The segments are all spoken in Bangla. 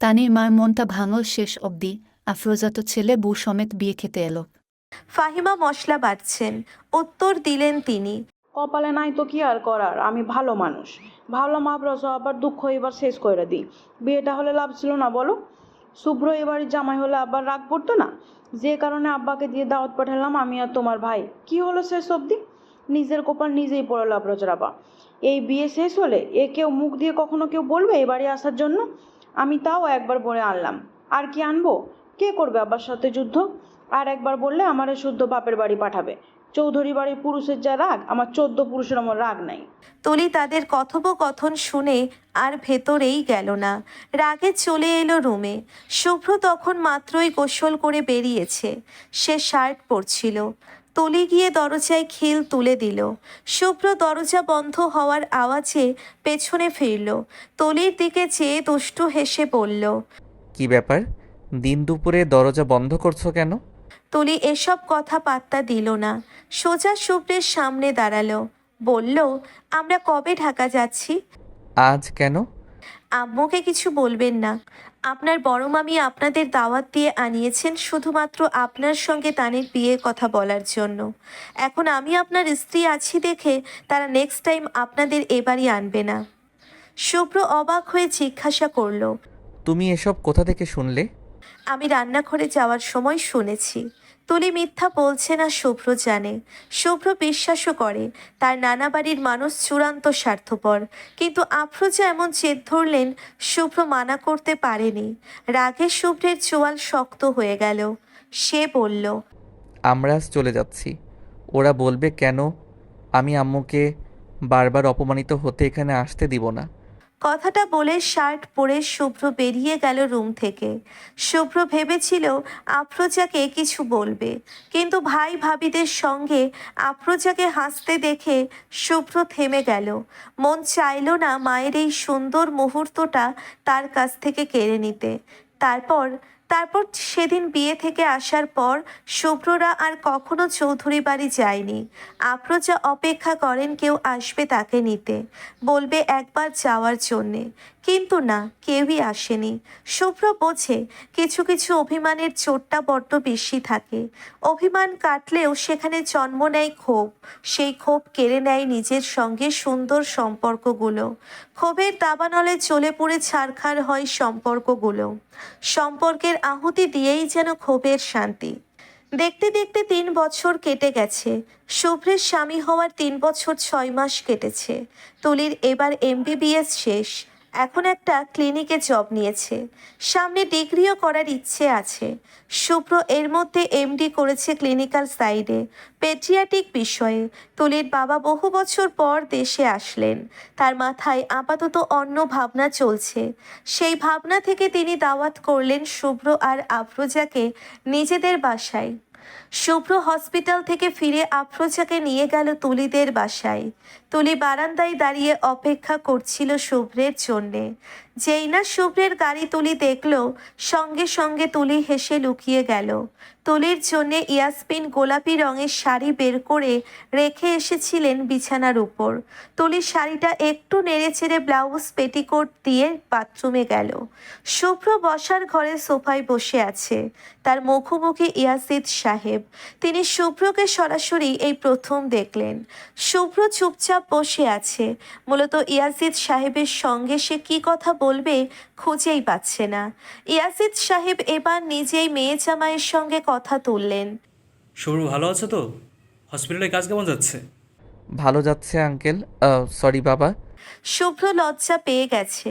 তানির মার মনটা ভাঙল শেষ অবধি। আফরোজা তো ছেলে বউ সমেত বিয়ে খেতে এলো। ফাহিমা মশলা বাটছেন উত্তর দিলেন তিনি। কপালে নাই তো কি আর করার? আমি ভালো মানুষ। ভালো মাপরস আবার দুঃখ এবার শেষ করে দিই। বিয়েটা হলে লাভ ছিল না বলো? শুভ্র এবারে জামাই হলে আবার রাগ পড়তো না? যে কারণে আব্বাকে দিয়ে দাওয়াত পাঠালাম আমি আর তোমার ভাই। কি হলো শেষ অবধি? নিজের কপাল নিজেই পড়ল আবরজের আবা এই বিয়ে শেষ হলে এ কেউ মুখ দিয়ে কখনো কেউ বলবে এবারে আসার জন্য? আমি তাও একবার বলে আনলাম। আর কি আনব? কে করবে আব্বার সাথে যুদ্ধ? আর একবার বললে আমারে শুদ্ধ বাপের বাড়ি পাঠাবে। চৌধুরী বাড়ির পুরুষের যা রাগ, আমার চোদ্দ পুরুষের আমার রাগ নাই। তুলি তাদের কথোপকথন শুনে আর ভেতরেই গেল না। রাগে চলে এলো রুমে। শুভ্র তখন মাত্রই গোসল করে বেরিয়েছে। সে শার্ট পরছিল। তুলি গিয়ে দরজায় খিল তুলে দিল। শুভ্র দরজা বন্ধ হওয়ার আওয়াজে পেছনে ফিরল। তলির দিকে চেয়ে দুষ্টু হেসে বলল কি ব্যাপার? দিন দুপুরে দরজা বন্ধ করছ কেন? তলি এসব কথা পাত্তা দিল না। সোজা শুভ্রের সামনে দাঁড়াল বলল আমরা কবে ঢাকা যাচ্ছি? আজ কেন? আম্মুকে কিছু বলবেন না। আপনার বড় মামি আপনাদের দাওয়াত দিয়ে আনিয়েছেন শুধুমাত্র আপনার সঙ্গে তানের বিয়ের কথা বলার জন্য। এখন আমি আপনার স্ত্রী আছি দেখে তারা নেক্সট টাইম আপনাদের এবারই আনবে না। শুভ্র অবাক হয়ে জিজ্ঞাসা করল, তুমি এসব কোথা থেকে শুনলে? আমি রান্নাঘরে যাওয়ার সময় শুনেছি। তুলি মিথ্যা বলছে না শুভ্র জানে। শুভ্র বিশ্বাসও করে, তার নানা বাড়ির মানুষ চূড়ান্ত স্বার্থপর। কিন্তু আফরোজা এমন জেদ ধরলেন শুভ্র মানা করতে পারেনি। রাগে শুভ্রের চোয়াল শক্ত হয়ে গেল। সে বলল, আমরা চলে যাচ্ছি। ওরা বলবে, কেন? আমি আম্মুকে বারবার অপমানিত হতে এখানে আসতে দিব না। কথাটা বলে শার্ট পরে শুভ্র বেরিয়ে গেল রুম থেকে। শুভ্র ভেবেছিল আফ্রোজাকে কিছু বলবে, কিন্তু ভাই ভাবিদের সঙ্গে আফ্রোজাকে হাসতে দেখে শুভ্র থেমে গেল। মন চাইল না মায়ের এই সুন্দর মুহূর্তটা তার কাছ থেকে কেড়ে নিতে। তারপর তারপর সেদিন বিয়ে থেকে আসার পর শুভ্ররা আর কখনো চৌধুরী বাড়ি যায়নি। আপ্রজা অপেক্ষা করেন কেউ আসবে তাকে নিতে। বলবে একবার যাওয়ার জন্যে। কিন্তু না, কেউই আসেনি। শুভ্র বোঝে, কিছু কিছু অভিমানের চোটটা বড্ড বেশি থাকে। অভিমান কাটলেও সেখানে জন্ম নেয় ক্ষোভ। সেই ক্ষোভ কেড়ে নেয় নিজের সঙ্গে সুন্দর সম্পর্কগুলো। ক্ষোভের দাবানলে চলে পড়ে ছারখার হয় সম্পর্কগুলো। সম্পর্কের আহুতি দিয়েই যেন ক্ষোভের শান্তি। দেখতে দেখতে তিন বছর কেটে গেছে। শুভ্রের স্বামী হওয়ার তিন বছর ছয় মাস কেটেছে। তুলির এবার এমবিবিএস শেষ। এখন একটা ক্লিনিকে জব নিয়েছে। সামনে ডিগ্রিও করার ইচ্ছে আছে। শুভ্র এর মধ্যে এমডি করেছে ক্লিনিক্যাল সাইডে পেট্রিয়াটিক বিষয়ে। তুলির বাবা বহু বছর পর দেশে আসলেন। তার মাথায় আপাতত অন্য ভাবনা চলছে। সেই ভাবনা থেকে তিনি দাওয়াত করলেন শুভ্র আর আফরোজাকে নিজেদের বাসায়। শুভ্র হসপিটাল থেকে ফিরে আফরোজাকে নিয়ে গেল তুলিদের বাসায়। তুলি বারান্দায় দাঁড়িয়ে অপেক্ষা করছিল শুভ্রের জন্যে। যেই না শুভ্রের গাড়ি তুলি দেখল, সঙ্গে সঙ্গে তুলি হেসে লুকিয়ে গেল। তুলির জন্য ইয়াসমিন গোলাপি রঙের শাড়ি বের করে রেখে এসেছিলেন বিছানার উপর। তুলি শাড়িটা একটু নেড়েচেড়ে ব্লাউজ পেটিকোট দিয়ে বাথরুমে গেল। শুভ্র বসার ঘরে সোফায় বসে আছে, তার মুখোমুখি ইয়াসিদ সাহেব। তিনি শুভ্রকে সরাসরি এই প্রথম দেখলেন। শুভ্র চুপচাপ বসে আছে। মূলত ইয়াসিদ সাহেবের সঙ্গে সে কি কথা বলবে খুঁজেই পাচ্ছে না। ইয়াসিদ সাহেব এবার নিজেই মেয়ে জামাইয়ের সঙ্গে কথা তুললেন। শুভ্র ভালো আছে তো? হসপিটালে কাজ কেমন যাচ্ছে? ভালো যাচ্ছে আঙ্কেল। সরি বাবা। শুভ্র লজ্জা পেয়ে গেছে।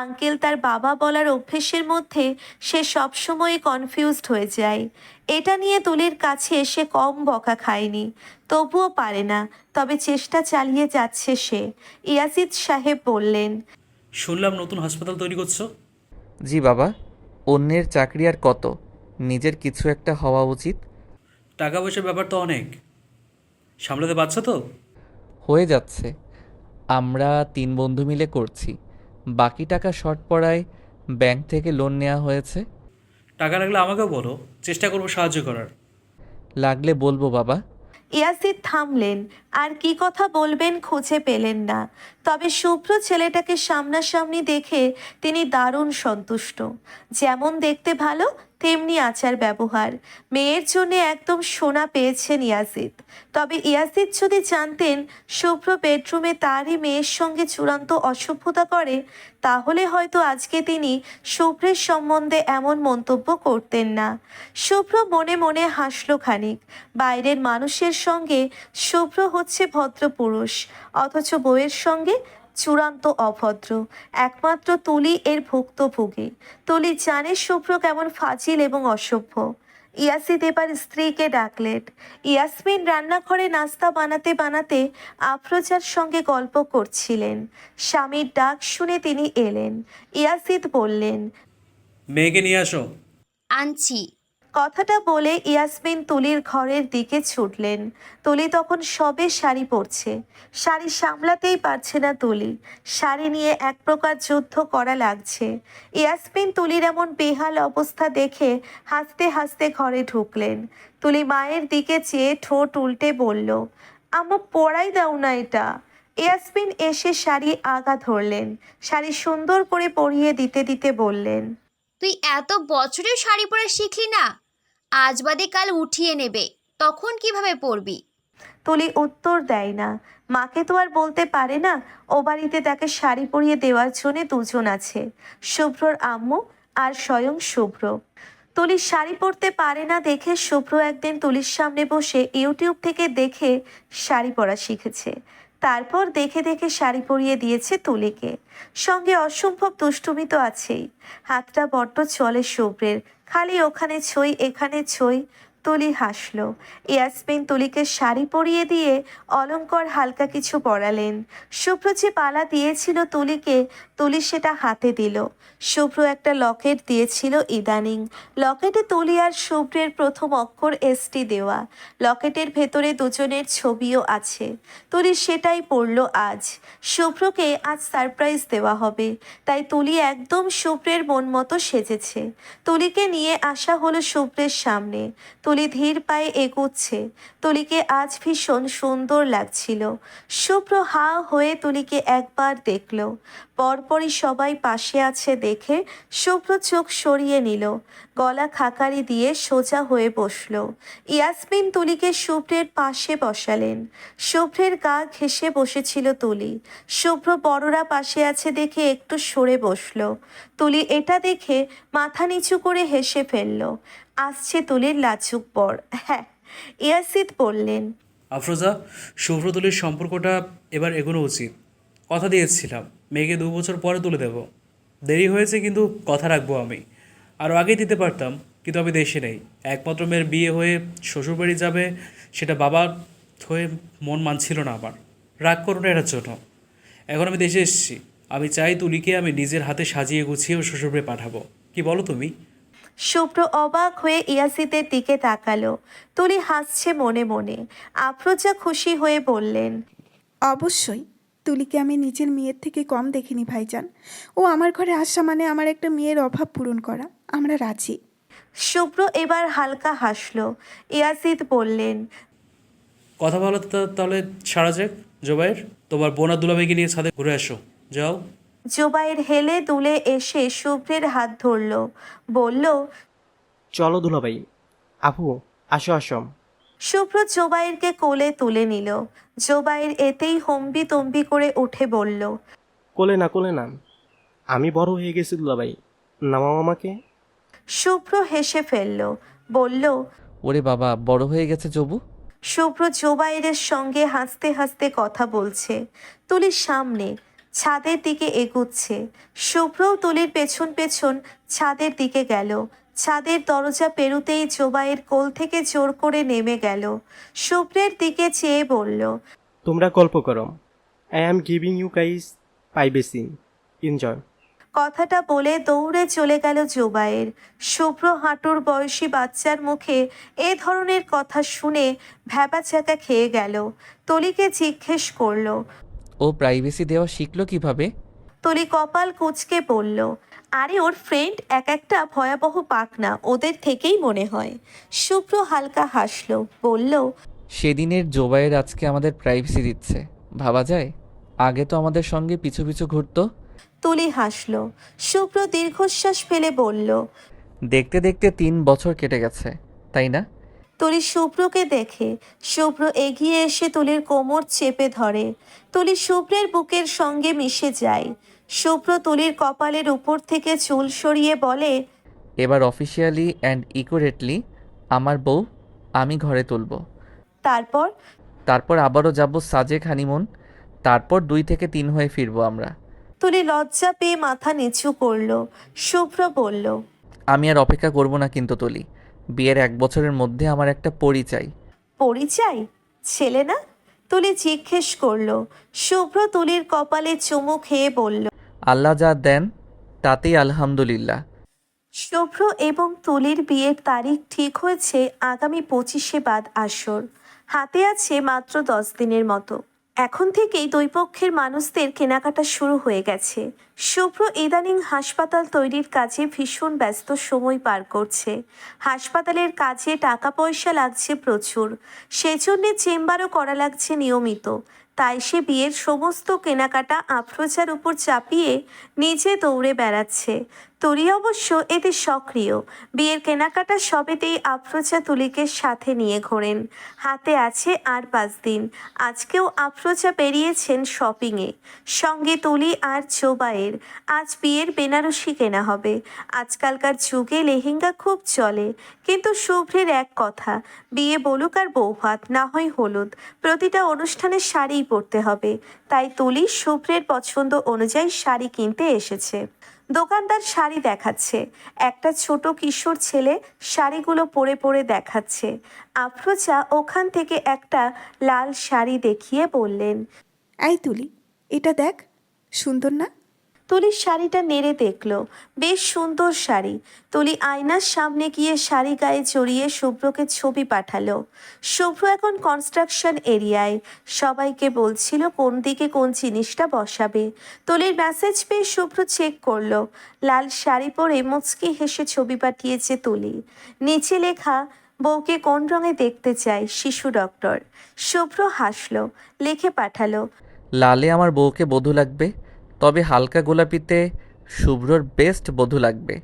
আঙ্কেল তার বাবা বলার অভ্যেসের মধ্যে সে সবসময় কনফিউজড হয়ে যায়। এটা নিয়ে তুলির কাছে এসে কম বকা খায়নি। তবুও পারে না তবে চেষ্টা চালিয়ে যাচ্ছে সে। ইয়াসিদ সাহেব বললেন শুনলাম নতুন হাসপাতাল তৈরি করছ। জি বাবা অন্যের চাকরি আর কত? নিজের কিছু একটা হওয়া উচিত। টাকা পয়সার ব্যাপার তো অনেক। সামলাতে পারছ তো? হয়ে যাচ্ছে। আমরা তিন বন্ধু মিলে করছি। বাকি টাকা শর্ট পড়ায় ব্যাংক থেকে লোন নেওয়া হয়েছে। টাকা লাগলে আমাকেও বলো। চেষ্টা করব সাহায্য করার। লাগলে বলব বাবা। ইয়াসিদ থামলেন। আর কি কথা বলবেন খুঁজে পেলেন না। তবে শুভ্র ছেলেটাকে সামনাসামনি দেখে তিনি দারুণ সন্তুষ্ট। যেমন দেখতে ভালো, তেমনি আচার ব্যবহার। মেয়ের জন্য একদম সোনা পেয়েছেন ইয়াসিদ তবে ইয়াসিদ যদি জানতেন শুভ্র বেডরুমে তারই মেয়ের সঙ্গে চূড়ান্ত অসভ্যতা করে, তাহলে হয়তো আজকে তিনি শুভ্রের সম্বন্ধে এমন মন্তব্য করতেন না। শুভ্র মনে মনে হাসল খানিক। বাইরের মানুষের সঙ্গে শুভ্র হচ্ছে ভদ্রপুরুষ অথচ বউয়ের সঙ্গে চূড়ান্ত অভদ্র একমাত্র তুলি এর ভুক্তভোগী। তুলি জানে শুভ্র কেমন ফাজিল এবং অসভ্য। ইয়াসিদ এবার স্ত্রীকে ডাকলেন। ইয়াসমিন রান্নাঘরে নাস্তা বানাতে বানাতে আফরোজার সঙ্গে গল্প করছিলেন। স্বামীর ডাক শুনে তিনি এলেন। ইয়াসিদ বললেন মেয়েকে নিয়ে আসো। আনছি। কথাটা বলে ইয়াসমিন তুলির ঘরের দিকে ছুটলেন। তুলি তখন সবে শাড়ি পরছে। শাড়ি সামলাতেই পারছে না তুলি। শাড়ি নিয়ে এক প্রকার যুদ্ধ করা লাগছে। ইয়াসমিন তুলির এমন বেহাল অবস্থা দেখে হাসতে হাসতে ঘরে ঢুকলেন। তুলি মায়ের দিকে চেয়ে ঠোঁট উল্টে বলল আমার পড়াই দাও না এটা। ইয়াসমিন এসে শাড়ি আগা ধরলেন। শাড়ি সুন্দর করে পরিয়ে দিতে দিতে বললেন, তুই এত বছরেও শাড়ি পরা শিখলি না? আজ বাদে কাল উঠিয়ে নেবে, তখন কীভাবে পরবি তুলি উত্তর দেয় না। মাকে তো আর বলতে পারে না, ও বাড়িতে তাকে শাড়ি পরিয়ে দেওয়ার জন্য দুজন আছে, শুভ্রর আম্মু আর স্বয়ং শুভ্র। তুলি শাড়ি পরতে পারে না দেখে শুভ্র একদিন তুলির সামনে বসে ইউটিউব থেকে দেখে শাড়ি পরা শিখেছে। তারপর দেখে দেখে শাড়ি পরিয়ে দিয়েছে তুলিকে। সঙ্গে অসম্ভব দুষ্টুমি তো আছেই। হাতটা বড্ড চলে শুভ্রের খালি ওখানে ছই এখানে ছই। তুলি হাসল। ইয়াসমিন তুলিকে শাড়ি পরিয়ে দিয়ে অলঙ্কর হালকা কিছু পরালেন। শুভ্র যে পালা দিয়েছিল তুলিকে, তুলি সেটা হাতে দিল। শুভ্র একটা লকেট দিয়েছিল ইদানিং। লকেটে তুলি আর শুভ্রের প্রথম অক্ষর এসটি দেওয়া। লকেটের ভেতরে দুজনের ছবিও আছে। তুলি সেটাই পড়ল আজ। শুভ্রকে আজ সারপ্রাইজ দেওয়া হবে। তাই তুলি একদম শুভ্রের মন মতো সেজেছে। তুলিকে নিয়ে আসা হলো শুভ্রের সামনে। তুলি ধীর পায়ে এগুচ্ছে। তুলিকে আজ ভীষণ সুন্দর লাগছিল। শুভ্র হা হয়ে তুলিকে একবার দেখল। পরপরই সবাই পাশে আছে দেখে শুভ্র চোখ সরিয়ে নিল। গলা খাকারি দিয়ে সোজা হয়ে বসল। ইয়াসমিন তুলিকে শুভ্রের পাশে বসালেন। শুভ্রের গা ঘেসে বসেছিল তুলি। শুভ্র বড়রা পাশে আছে দেখে একটু সরে বসল। তুলি এটা দেখে মাথা নিচু করে হেসে ফেলল। আসছে তুলির লাচুক পর হ্যাঁ ইয়াসিদ বললেন, আফরোজা শুভ্রতুলির সম্পর্কটা এবার এগোনো উচিত। কথা দিয়েছিলাম। মেয়েকে দু বছর পরে তুলে দেব। দেরি হয়েছে কিন্তু কথা রাখব আমি। আরও আগেই দিতে পারতাম কিন্তু আমি দেশে নেই। একমাত্র মেয়ের বিয়ে হয়ে শ্বশুরবাড়ি যাবে সেটা বাবা হয়ে মন মানছিল না আমার। রাগ করো না এটার জন্য। এখন আমি দেশে এসেছি। আমি চাই তুলিকে আমি নিজের হাতে সাজিয়ে গুছিয়ে শ্বশুরবাড়ি পাঠাবো। কি বলো তুমি? শুভ্র অবাক হয়ে ইয়াসিদের দিকে তাকালো। তুলি হাসছে মনে মনে। আফরোজা খুশি হয়ে বললেন অবশ্যই। তুলিকে আমি নিজের মেয়ের থেকে কম দেখিনি ভাইজান। ও আমার ঘরে আসা মানে আমার একটা মেয়ের অভাব পূরণ করা। আমরা রাজি। শুভ্র এবার হালকা হাসলো। ইয়াসিদ বললেন কথা বলো তো তাহলে সারা যাক জোবাইর তোমার বোনা দুলাভাইকে নিয়ে ছাদে ঘুরে আসো। যাও। জোবাইর হেলে দুলে এসে শুভ্রের হাত ধরলো। বলল চলো দুলাভাই। আপু আসো আসো। শুভ্র জোবাইরকে কোলে তুলে নিল। জোবাইর এতেই হম্বি তম্বি করে উঠে বলল কোলে না কোলে না। আমি বড় হয়ে গেছি দুলাভাই। নামাও আমাকে। শুভ্র হেসে ফেলল বলল ওরে বাবা বড় হয়ে গেছে জবু শুভ্র জোবাইরের সঙ্গে হাসতে হাসতে কথা বলছে। তুলির সামনে ছাদের দিকে এগুচ্ছে। শুভ্রও তুলির পেছন পেছন ছাদের দিকে গেল। ছাদের দরজা পেরুতেই জোবাইয়ের কোল থেকে জোর করে নেমে গেল। শুভ্রের দিকে চেয়ে বলল তোমরা গল্প করো। I am giving you guys privacy enjoy কথাটা বলে দৌড়ে চলে গেল জোবাইয়ের শুভ্র হাঁটুর বয়সী বাচ্চার মুখে এ ধরনের কথা শুনে ভ্যাবাচ্যাকা খেয়ে গেল। তলিকে জিজ্ঞেস করল ও প্রাইভেসি দেওয়া শিখলো কীভাবে? তলি কপাল কুচকে বলল আরে ওর ফ্রেন্ড এক একটা ভয়াবহ পাক না ওদের থেকেই মনে হয়। শুভ্র হালকা হাসল বলল সেদিনের জোবাইয়ের আজকে আমাদের প্রাইভেসি দিচ্ছে। ভাবা যায়? আগে তো আমাদের সঙ্গে পিছু পিছু ঘুরতো। তুলি হাসল শুভ্র দীর্ঘশ্বাস ফেলে বলল দেখতে দেখতে তিন বছর কেটে গেছে তাই না? তুলি শুভ্রকে দেখে শুভ্র এগিয়ে এসে তুলির কোমর চেপে ধরে। তুলি শুভ্রের বুকের সঙ্গে মিশে যায়। শুভ্র তুলির কপালের উপর থেকে চুল সরিয়ে বলে এবার অফিসিয়ালি অ্যান্ড ইকুরেটলি আমার বউ আমি ঘরে তুলব। তারপর? তারপর আবারও যাব সাজেক হানিমুন। তারপর দুই থেকে তিন হয়ে ফিরবো আমরা। তুলি লজ্জা পেয়ে মাথা নিচু করল। শুভ্র বলল আমি আর অপেক্ষা করব না কিন্তু তুলি। বিয়ের এক বছরের মধ্যে আমার একটা পরিচয়। পরিচয়? ছেলে না? তুলি জিজ্ঞেস করল। শুভ্র তুলির কপালে চুমু খেয়ে বলল আল্লাহ যা দেন, তাতেই আলহামদুলিল্লাহ। শুভ্র এবং তুলির বিয়ের তারিখ ঠিক হয়েছে আগামী পঁচিশে বাদ আসর। হাতে আছে মাত্র দশ দিনের মতো। এখন থেকেই দুই পক্ষের মানুষদের কেনাকাটা শুরু হয়ে গেছে। শুভ্র ইদানিং হাসপাতাল তৈরির কাজে ভীষণ ব্যস্ত সময় পার করছে। হাসপাতালের কাজে টাকা পয়সা লাগছে প্রচুর। সেজন্যে চেম্বারও করা লাগছে নিয়মিত। তাই সে বিয়ের সমস্ত কেনাকাটা আফরোজার উপর চাপিয়ে নিজে দৌড়ে বেড়াচ্ছে। তুলি অবশ্য এতে সক্রিয়। বিয়ের কেনাকাটা সবেতেই আফরোজা তুলিকে সাথে নিয়ে ঘোরেন। হাতে আছে আর পাঁচ দিন। আজকেও আফরোজা বেরিয়েছেন শপিংয়ে। সঙ্গে তুলি আর চোবায়ের আজ বিয়ের বেনারসি কেনা হবে। আজকালকার যুগে লেহেঙ্গা খুব চলে। কিন্তু শুভ্রের এক কথা, বিয়ে বলুক আর বৌভাত, না হয় হলুদ। প্রতিটা অনুষ্ঠানে শাড়িই পরতে হবে। তাই তুলি শুভ্রের পছন্দ অনুযায়ী শাড়ি কিনতে এসেছে। দোকানদার শাড়ি দেখাচ্ছে। একটা ছোট কিশোর ছেলে শাড়িগুলো পরে পরে দেখাচ্ছে। আফরোজা ওখান থেকে একটা লাল শাড়ি দেখিয়ে বললেন, এই তুলি, এটা দেখ, সুন্দর না? তুলির শাড়িটা নেড়ে দেখল। বেশ সুন্দর শাড়ি। তুলি আয়নার সামনে গিয়ে শাড়ি গায়ে জড়িয়ে শুভ্রকে ছবি পাঠালো। শুভ্র এখন কনস্ট্রাকশন এরিয়ায়। সবাইকে বলছিল কোন দিকে কোন জিনিসটা বসাবে। তুলির মেসেজ পেয়ে শুভ্র চেক করল। লাল শাড়ি পরে মুচকি হেসে ছবি পাঠিয়েছে তুলি। নিচে লেখা, বউকে কোন রঙে দেখতে চাই, শিশু ডক্টর শুভ্র হাসলো, লিখে পাঠালো, লালে আমার বউকে বধূ লাগবে? তবে হালকা গোলাপিতে শুভ্রর বেস্ট বধূ লাগবে।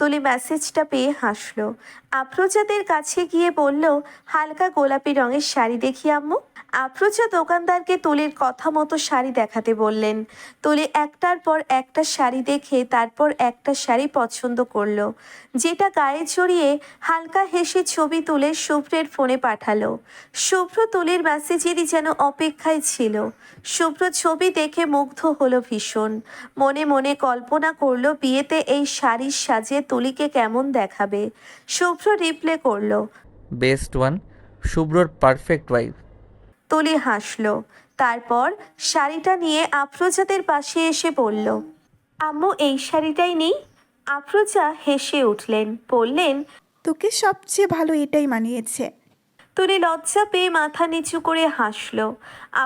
তুলি মেসেজটা পেয়ে হাসলো। আফরোজাদের কাছে গিয়ে বলল, হালকা গোলাপি রঙের শাড়ি দেখি আম্মু। আফরোজা দোকানদারকে তুলির কথা মতো শাড়ি দেখাতে বললেন। তুলি একটার পর একটা শাড়ি দেখে তারপর একটা শাড়ি পছন্দ করল। যেটা গায়ে জড়িয়ে হালকা হেসে ছবি তুলে শুভ্রের ফোনে পাঠালো। শুভ্র তুলির মেসেজেরই যেন অপেক্ষায় ছিল। শুভ্র ছবি দেখে মুগ্ধ হলো ভীষণ। মনে মনে কল্পনা করল বিয়েতে এই শাড়ির সাজে তুলিকে কেমন দেখাবে? শুভ্র রিপ্লে করল। বেস্ট ওয়ান শুভ্রর পারফেক্ট ওয়াইফ তুলি হাসলো। তারপর শাড়িটা নিয়ে আফরোজাদের পাশে এসে বলল আম্মু এই শাড়িটাই নেই। আফরোজা হেসে উঠলেন বললেন তোকে সবচেয়ে ভালো এটাই মানিয়েছে। তুলি লজ্জা পেয়ে মাথা নিচু করে হাসলো।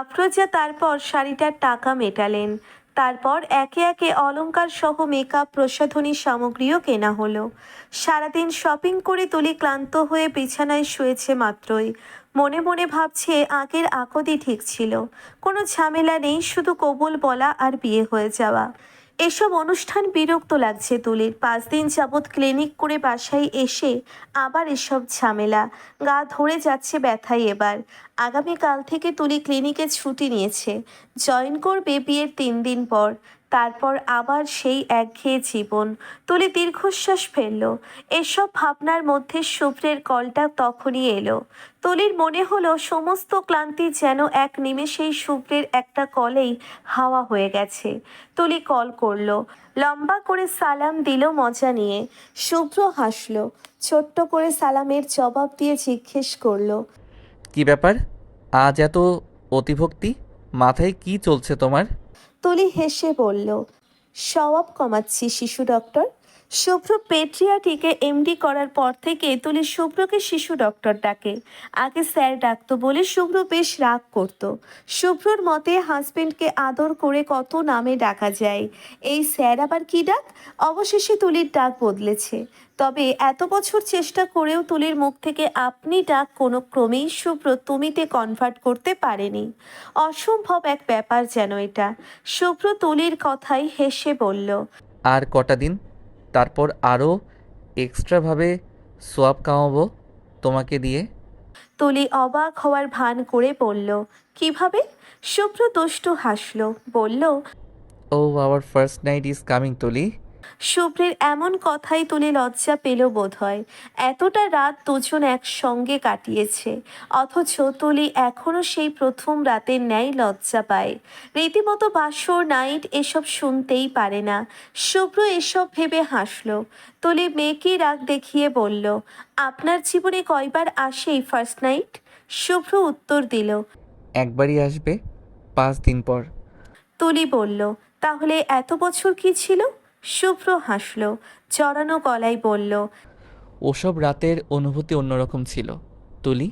আফরোজা তারপর শাড়িটার টাকা মেটালেন। তারপর একে একে অলঙ্কার সহ মেকআপ প্রসাধনী সামগ্রীও কেনা হলো। সারাদিন শপিং করে তুলি ক্লান্ত হয়ে বিছানায় শুয়েছে মাত্রই। মনে মনে ভাবছে আগের আকদি ঠিক ছিল। কোনো ঝামেলা নেই, শুধু কবুল বলা আর বিয়ে হয়ে যাওয়া। এসব অনুষ্ঠান বিরক্ত লাগছে তুলির। পাঁচ দিন যাবৎ ক্লিনিক করে বাসায় এসে আবার এসব ঝামেলা। গা ধরে যাচ্ছে ব্যথায় এবার। আগামীকাল থেকে তুলি ক্লিনিকে ছুটি নিয়েছে। জয়েন করবে বিয়ের তিন দিন পর। তারপর আবার সেই একঘেয়ে জীবন। তুলি দীর্ঘশ্বাস ফেলল। এসব ভাবনার মধ্যে শুভ্রের কলটা তখনই এলো। তুলির মনে হলো সমস্ত ক্লান্তি যেন এক নিমেষেই শুভ্রের একটা কলেই হাওয়া হয়ে গেছে। তুলি কল করল। লম্বা করে সালাম দিল মজা নিয়ে। শুভ্র হাসলো। ছোট্ট করে সালামের জবাব দিয়ে জিজ্ঞেস করল, কি ব্যাপার? আজ এত অতিভক্তি? মাথায় কি চলছে তোমার? তুলি হেসে বলল সওয়াব কমাচ্ছি শিশু ডক্টর। শুভ্র পেট্রিয়াটিকে এমডি করার পর থেকে তুলি শুভ্রকে শিশু ডক্টর ডাকে। আগে স্যার ডাকতো বলে শুভ্র বেশ রাগ করত। শুভ্রর মতে হাজবেন্ডকে আদর করে কত নামে ডাকা যায়। এই স্যার আবার কি ডাক? অবশেষে তুলির ডাক বদলেছে। তবে এত বছর চেষ্টা করেও তুলির মুখ থেকে আপনি ডাক কোনো ক্রমেই শুভ্র তুমিতে কনভার্ট করতে পারেনি। অসম্ভব এক ব্যাপার যেন এটা। শুভ্র তুলির কথাই হেসে বলল, আর কটা দিন? তারপর আরও এক্সট্রাভাবে সোয়াব কামাবো তোমাকে দিয়ে। তুলি অবাক হওয়ার ভান করে বলল কীভাবে? শুভ্র দুষ্টু হাসল বলল ও our first night is coming Tuli. শুভ্রের এমন কথাই তুলে লজ্জা পেল বোধ হয় এতটা রাত দুজন একসঙ্গে কাটিয়েছে অথচ তুলি এখনও সেই প্রথম রাতের ন্যায় লজ্জা পায়। রীতিমতো বাসর নাইট এসব শুনতেই পারে না। শুভ্র এসব ভেবে হাসল। তুলি মেয়েকে রাগ দেখিয়ে বলল আপনার জীবনে কয়বার আসে এই ফার্স্ট নাইট শুভ্র উত্তর দিল একবারই আসবে পাঁচ দিন পর। তুলি বলল তাহলে এত বছর কি ছিল? শুভ্র হাসল, চড়ানো গলায় বলল, ওসব রাতের অনুভূতি অন্যরকম ছিল, তুলি।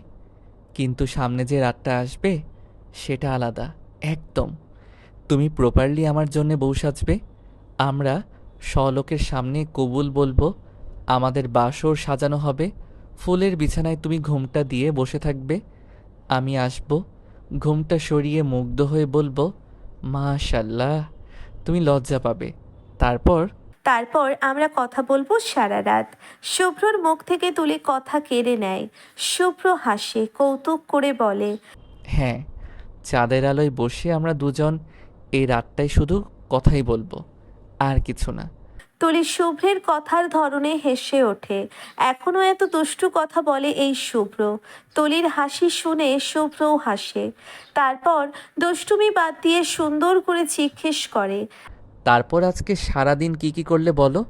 কিন্তু সামনে যে রাতটা আসবে, সেটা আলাদা, একদম। তুমি প্রপারলি আমার জন্যে বউ সাজবে। আমরা স্বলোকের সামনে কবুল বলব, আমাদের বাসর সাজানো হবে। ফুলের বিছানায় তুমি ঘুমটা দিয়ে বসে থাকবে। আমি আসব, ঘুমটা সরিয়ে মুগ্ধ হয়ে বলব, মাশাল্লাহ, তুমি লজ্জা পাবে। তারপর? তারপর আমরা কথা বলব সারা রাত। শুভ্রর মুখ থেকে তুলি কথা কেড়ে নেয়। শুভ্র হাসে কৌতুক করে বলে হ্যাঁ চাঁদের আলোয় বসে আমরা দুজন এই রাতটাই শুধু কথাই বলব আর কিছু না। তুলি শুভ্রের কথার ধরনে হেসে ওঠে। এখনও এত দুষ্টু কথা বলে এই শুভ্র। তলির হাসি শুনে শুভ্রও হাসে। তারপর দুষ্টুমি বাদ দিয়ে সুন্দর করে জিজ্ঞেস করে তারপর আজকে সারাদিন কি কি করলে বলো?